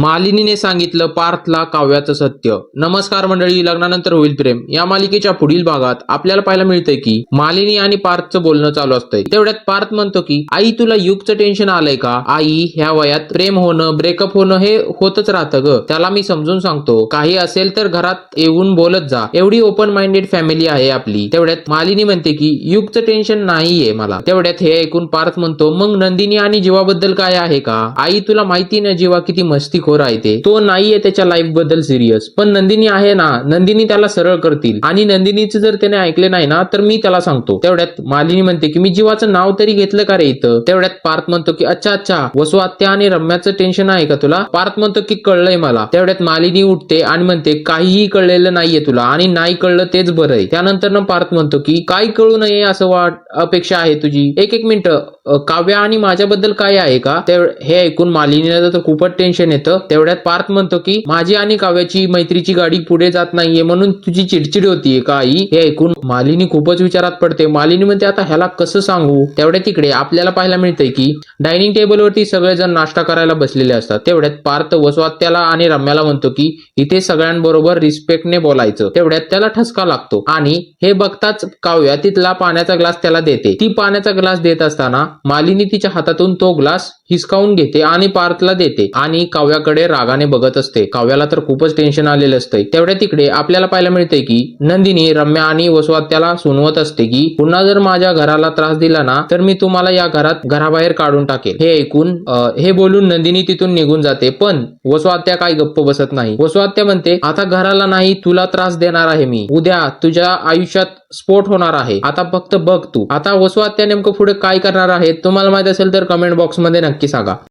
मालिनीने सांगितलं पार्थला काव्याचं सत्य. नमस्कार मंडळी लग्नानंतर होईल प्रेम. या मालिकेच्या पुढील भागात आपल्याला पाहायला मिळतंय की मालिनी आणि पार्थचं बोलणं चालू असतंय. तेवढ्यात पार्थ म्हणतो की आई तुला युगचं टेन्शन आलंय का? आई ह्या वयात प्रेम होणं ब्रेकअप होणं हे होतच राहतं ग. त्याला मी समजून सांगतो. काही असेल तर घरात येऊन बोलत जा. एवढी ओपन माइंडेड फॅमिली आहे आपली. तेवढ्यात मालिनी म्हणते की युगचं टेन्शन नाहीये मला. तेवढ्यात हे ऐकून पार्थ म्हणतो मग नंदिनी आणि जीवाबद्दल काय आहे का? आई तुला माहिती ना जीवा किती मस्ती हो आहे ते. तो नाहीये त्याच्या लाईफबद्दल सिरियस पण नंदिनी आहे ना नंदिनी त्याला सरळ करतील. आणि नंदिनीचं जर त्याने ऐकले नाही ना तर मी त्याला सांगतो. तेवढ्यात मालिनी म्हणते की मी जीवाचं नाव तरी घेतलं का रे इथं? तेवढ्यात पार्थ म्हणतो की अच्छा अच्छा वसु आत्या आणि रम्याचं टेन्शन आहे का तुला? पार्थ म्हणतो की कळलंय मला. तेवढ्यात मालिनी उठते आणि म्हणते काहीही कळलेलं नाहीये तुला आणि नाही कळलं तेच बरं आहे. त्यानंतर ना पार्थ म्हणतो की काही कळू नये असं वाट अपेक्षा आहे तुझी? एक एक मिनिट काव्या आणि माझ्याबद्दल काय आहे का? हे ऐकून मालिनीला तर खूपच टेन्शन येतं. तेवढ्यात पार्थ म्हणतो की माझी आणि काव्याची मैत्रीची गाडी पुढे जात नाहीये म्हणून तुझी चिडचिड होतीये का आई? हे ऐकून मालिनी खूपच विचारात पडते. मालिनी म्हणते आता ह्याला कसं सांगू? तेवढ्या तिकडे आपल्याला पाहायला मिळतंय की डायनिंग टेबलवरती सगळेजण नाश्ता करायला बसलेले असतात. तेवढ्यात पार्थ वसवात्याला आणि रम्याला म्हणतो की इथे सगळ्यांबरोबर रिस्पेक्टने बोलायचं. तेवढ्यात त्याला ठसका लागतो आणि हे बघताच काव्या तिथला पाण्याचा ग्लास त्याला देते. ती पाण्याचा ग्लास देत असताना मालिनी तिच्या हातातून तो ग्लास हिसकावून घेते आणि पार्थला देते आणि काव्याकडे रागाने बघत असते. काव्याला तर खूपच टेन्शन आलेलं असते तेवढ्या तिकडे आपल्याला पाहायला मिळते की नंदिनी रम्या आणि वसवात्याला सुनवत असते की पुन्हा जर माझ्या घराला त्रास दिला ना तर मी तुम्हाला या घरात घराबाहेर काढून टाकेल. हे ऐकून हे बोलून नंदिनी तिथून निघून जाते. पण वसवात्या काय गप्प बसत नाही. वसवात्या म्हणते आता घराला नाही तुला त्रास देणार आहे मी. उद्या तुझ्या आयुष्यात स्फोट होणार आहे. आता फक्त बघ तू. आता वसवात्या नेमकं पुढे काय करणार आहे? तुम्हाला माहीत असेल तर कमेंट बॉक्समध्ये नक्की सांगा.